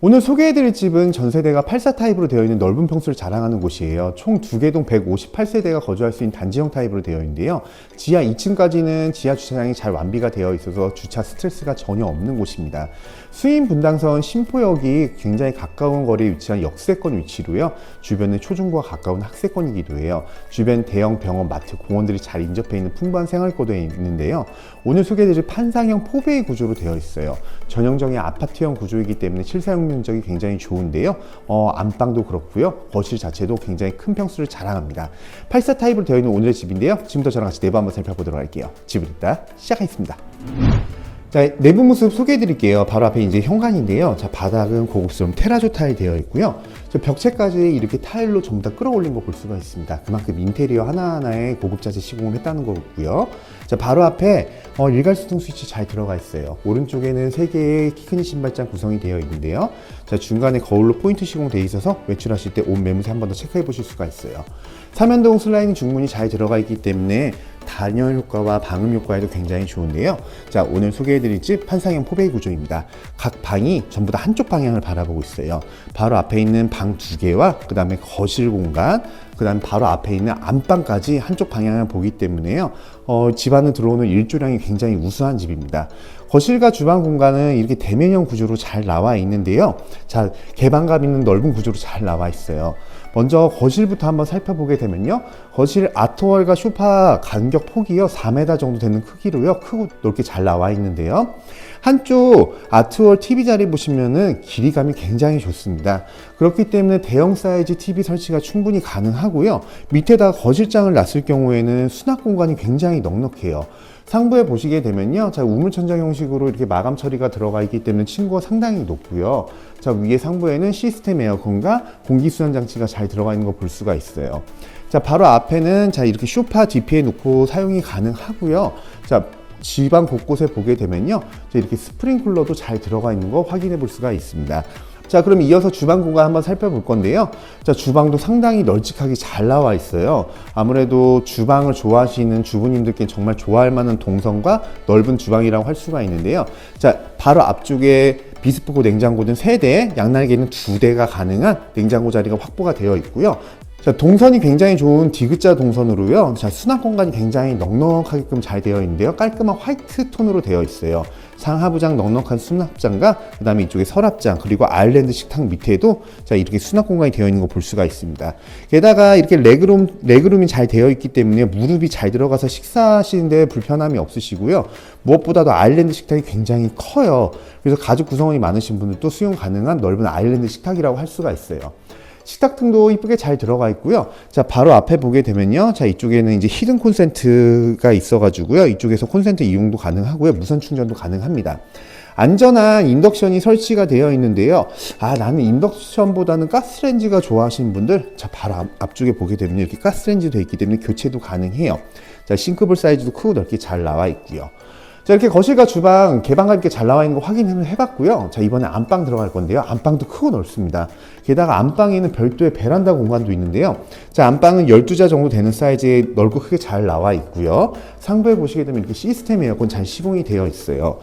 오늘 소개해드릴 집은 전세대가 84 타입으로 되어 있는 넓은 평수를 자랑하는 곳이에요. 총 두 개 동 158세대가 거주할 수 있는 단지형 타입으로 되어 있는데요. 지하 2층까지는 지하 주차장이 잘 완비가 되어 있어서 주차 스트레스가 전혀 없는 곳입니다. 수인 분당선 신포역이 굉장히 가까운 거리에 위치한 역세권 위치로요. 주변은 초중고와 가까운 학세권이기도 해요. 주변 대형 병원, 마트, 공원들이 잘 인접해 있는 풍부한 생활권에 있는데요. 오늘 소개해드릴 판상형 포베이 구조로 되어 있어요. 전형적인 아파트형 구조이기 때문에 실사용 면적이 굉장히 좋은데요. 어, 안방도 그렇고요. 거실 자체도 굉장히 큰 평수를 자랑합니다. 84 타입으로 되어 있는 오늘의 집인데요. 지금부터 저랑 같이 내부 한번 살펴보도록 할게요. 집을 이따 시작하겠습니다. 자, 내부 모습 소개해 드릴게요. 바로 앞에 이제 현관인데요. 자, 바닥은 고급스러운 테라조 타일 되어 있고요. 저 벽체까지 이렇게 타일로 전부 다 끌어올린 거 볼 수가 있습니다. 그만큼 인테리어 하나하나에 고급자재 시공을 했다는 거고요. 자, 바로 앞에 어, 일괄수동 스위치 잘 들어가 있어요. 오른쪽에는 세 개의 키큰 신발장 구성이 되어 있는데요. 자, 중간에 거울로 포인트 시공되어 있어서 외출하실 때 옷 매무새 한 번 더 체크해 보실 수가 있어요. 삼연동 슬라이딩 중문이 잘 들어가 있기 때문에 단열 효과와 방음 효과에도 굉장히 좋은데요. 자, 오늘 소개해드릴 집 판상형 포베이 구조입니다. 각 방이 전부 다 한쪽 방향을 바라보고 있어요. 바로 앞에 있는 방 두 개와 그 다음에 거실 공간, 그 다음에 바로 앞에 있는 안방까지 한쪽 방향을 보기 때문에요. 어, 집 안에 들어오는 일조량이 굉장히 우수한 집입니다. 거실과 주방 공간은 이렇게 대면형 구조로 잘 나와 있는데요. 자, 개방감 있는 넓은 구조로 잘 나와 있어요. 먼저 거실부터 한번 살펴보게 되면요. 거실 아트월과 쇼파 간격 폭이요. 4m 정도 되는 크기로요. 크고 넓게 잘 나와 있는데요. 한쪽 아트월 TV 자리 보시면은 길이감이 굉장히 좋습니다. 그렇기 때문에 대형 사이즈 TV 설치가 충분히 가능하고요. 밑에다 거실장을 놨을 경우에는 수납 공간이 굉장히 넉넉해요. 상부에 보시게 되면요. 자, 우물천장 형식으로 이렇게 마감 처리가 들어가 있기 때문에 층고가 상당히 높고요. 자, 위에 상부에는 시스템 에어컨과 공기순환 장치가 잘 들어가 있는 거 볼 수가 있어요. 자, 바로 앞에는 자, 이렇게 쇼파 DP에 놓고 사용이 가능하고요. 자, 지방 곳곳에 보게 되면요. 자, 이렇게 스프링클러도 잘 들어가 있는 거 확인해 볼 수가 있습니다. 자, 그럼 이어서 주방 공간 한번 살펴볼 건데요. 자, 주방도 상당히 널찍하게 잘 나와 있어요. 아무래도 주방을 좋아하시는 주부님들께 정말 좋아할 만한 동선과 넓은 주방이라고 할 수가 있는데요. 자, 바로 앞쪽에 비스포크 냉장고는 3대, 양날개는 2대가 가능한 냉장고 자리가 확보가 되어 있고요. 자, 동선이 굉장히 좋은 디귿자 동선으로요. 자, 수납 공간이 굉장히 넉넉하게끔 잘 되어 있는데요. 깔끔한 화이트 톤으로 되어 있어요. 상하부장 넉넉한 수납장과 그 다음에 이쪽에 서랍장 그리고 아일랜드 식탁 밑에도 자 이렇게 수납 공간이 되어 있는 거 볼 수가 있습니다. 게다가 이렇게 레그룸 레그룸이 잘 되어 있기 때문에 무릎이 잘 들어가서 식사하시는데 불편함이 없으시고요. 무엇보다도 아일랜드 식탁이 굉장히 커요. 그래서 가족 구성원이 많으신 분들도 수용 가능한 넓은 아일랜드 식탁이라고 할 수가 있어요. 식탁 등도 이쁘게 잘 들어가 있고요. 자, 바로 앞에 보게 되면요. 자, 이쪽에는 이제 히든 콘센트가 있어가지고요. 이쪽에서 콘센트 이용도 가능하고요. 무선 충전도 가능합니다. 안전한 인덕션이 설치가 되어 있는데요. 아, 나는 인덕션보다는 가스레인지가 좋아하시는 분들, 자, 바로 앞, 앞쪽에 보게 되면 이렇게 가스레인지 되어 있기 때문에 교체도 가능해요. 자, 싱크볼 사이즈도 크고 넓게 잘 나와 있고요. 자, 이렇게 거실과 주방 개방감 있게 잘 나와 있는 거 확인을 해봤고요. 자, 이번에 안방 들어갈 건데요. 안방도 크고 넓습니다. 게다가 안방에는 별도의 베란다 공간도 있는데요. 자, 안방은 12자 정도 되는 사이즈에 넓고 크게 잘 나와 있고요. 상부에 보시게 되면 이렇게 시스템 에어컨 잘 시공이 되어 있어요.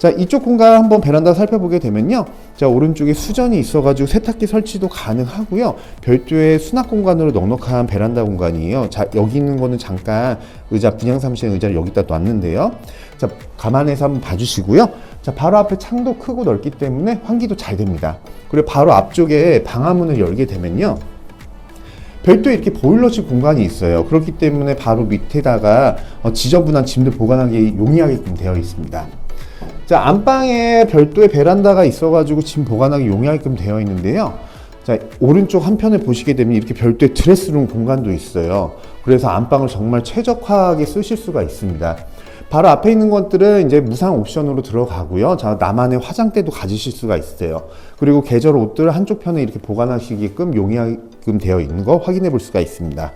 자, 이쪽 공간 한번 베란다 살펴보게 되면요. 자, 오른쪽에 수전이 있어가지고 세탁기 설치도 가능하고요. 별도의 수납 공간으로 넉넉한 베란다 공간이에요. 자, 여기 있는 거는 잠깐 의자, 분양 사무실 의자를 여기다 놨는데요. 자, 감안해서 한번 봐주시고요. 자, 바로 앞에 창도 크고 넓기 때문에 환기도 잘 됩니다. 그리고 바로 앞쪽에 방화문을 열게 되면요. 별도의 이렇게 보일러식 공간이 있어요. 그렇기 때문에 바로 밑에다가 어, 지저분한 짐들 보관하기 용이하게끔 되어 있습니다. 자, 안방에 별도의 베란다가 있어가지고 짐 보관하기 용이하게끔 되어 있는데요. 자, 오른쪽 한편에 보시게 되면 이렇게 별도의 드레스룸 공간도 있어요. 그래서 안방을 정말 최적화하게 쓰실 수가 있습니다. 바로 앞에 있는 것들은 이제 무상 옵션으로 들어가고요. 자, 나만의 화장대도 가지실 수가 있어요. 그리고 계절 옷들 한쪽 편에 이렇게 보관하시게끔 용이하게끔 되어 있는 거 확인해 볼 수가 있습니다.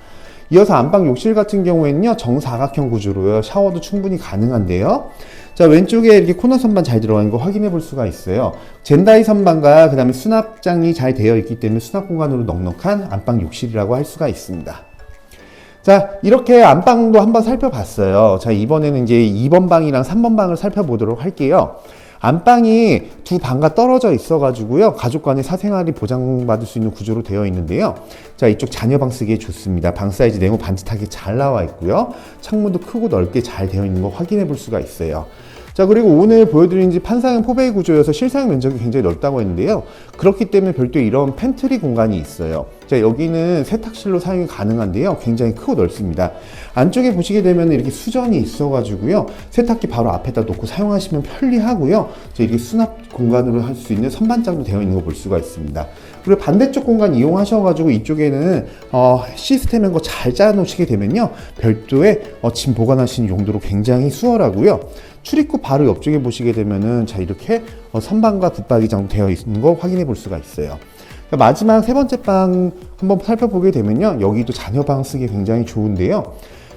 이어서 안방 욕실 같은 경우에는요, 정사각형 구조로요. 샤워도 충분히 가능한데요. 자, 왼쪽에 이렇게 코너 선반 잘 들어가는 거 확인해 볼 수가 있어요. 젠다이 선반과 그 다음에 수납장이 잘 되어 있기 때문에 수납 공간으로 넉넉한 안방 욕실이라고 할 수가 있습니다. 자, 이렇게 안방도 한번 살펴봤어요. 자, 이번에는 이제 2번 방이랑 3번 방을 살펴보도록 할게요. 안방이 두 방과 떨어져 있어가지고요. 가족 간의 사생활이 보장받을 수 있는 구조로 되어 있는데요. 자, 이쪽 자녀방 쓰기에 좋습니다. 방 사이즈 네모 반듯하게 잘 나와 있고요. 창문도 크고 넓게 잘 되어 있는 거 확인해 볼 수가 있어요. 자 그리고 오늘 보여드린 집 판상형 포베이 구조여서 실사용 면적이 굉장히 넓다고 했는데요 그렇기 때문에 별도의 이런 팬트리 공간이 있어요 자 여기는 세탁실로 사용이 가능한데요. 굉장히 크고 넓습니다. 안쪽에 보시게 되면 이렇게 수전이 있어 가지고요. 세탁기 바로 앞에다 놓고 사용하시면 편리하고요. 자, 이렇게 수납 공간으로 할 수 있는 선반장도 되어 있는 거 볼 수가 있습니다. 그리고 반대쪽 공간 이용하셔가지고 이쪽에는 어, 시스템인 거잘 짜놓으시게 되면요. 별도의 어, 짐 보관하시는 용도로 굉장히 수월하고요. 출입구 바로 옆쪽에 보시게 되면은 자 이렇게 어, 선반과 붙박이장 되어 있는 거 확인해 볼 수가 있어요. 자, 마지막 세 번째 방 한번 살펴보게 되면요 여기도 자녀방 쓰기 굉장히 좋은데요.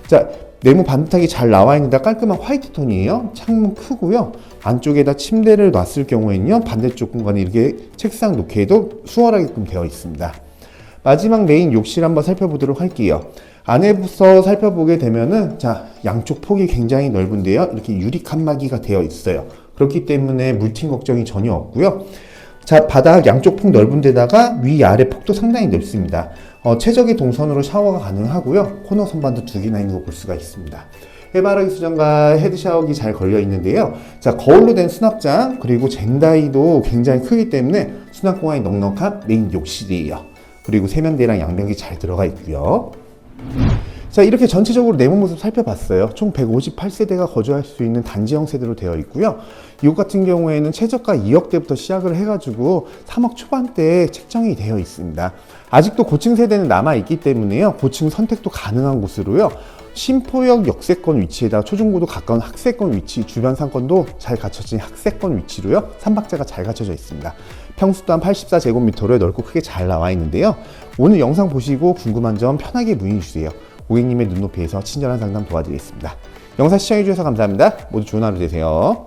자 네모 반듯하게 잘 나와 있는데 깔끔한 화이트 톤이에요. 창문 크고요. 안쪽에다 침대를 놨을 경우에는요 반대쪽 공간에 이렇게 책상 놓기에도 수월하게끔 되어 있습니다. 마지막 메인 욕실 한번 살펴보도록 할게요. 안에부터 살펴보게 되면은 자 양쪽 폭이 굉장히 넓은데요. 이렇게 유리 칸막이가 되어 있어요. 그렇기 때문에 물팀 걱정이 전혀 없고요. 자 바닥 양쪽 폭 넓은 데다가 위 아래 폭도 상당히 넓습니다. 어, 최적의 동선으로 샤워가 가능하고요. 코너 선반도 두 개나 있는 거 볼 수가 있습니다. 해바라기 수전과 헤드 샤워기 잘 걸려 있는데요. 자 거울로 된 수납장 그리고 젠다이도 굉장히 크기 때문에 수납 공간이 넉넉한 메인 욕실이에요. 그리고 세면대랑 양변기 잘 들어가 있고요. 자 이렇게 전체적으로 내부 모습 살펴봤어요. 총 158세대가 거주할 수 있는 단지형 세대로 되어 있고요. 이곳 같은 경우에는 최저가 2억대부터 시작을 해가지고 3억 초반대에 책정이 되어 있습니다. 아직도 고층 세대는 남아 있기 때문에요. 고층 선택도 가능한 곳으로요. 신포역 역세권 위치에다 초중고도 가까운 학세권 위치, 주변 상권도 잘 갖춰진 학세권 위치로요. 삼박자가 잘 갖춰져 있습니다. 평수 또한 84제곱미터로 넓고 크게 잘 나와 있는데요. 오늘 영상 보시고 궁금한 점 편하게 문의 주세요. 고객님의 눈높이에서 친절한 상담 도와드리겠습니다. 영상 시청해주셔서 감사합니다. 모두 좋은 하루 되세요.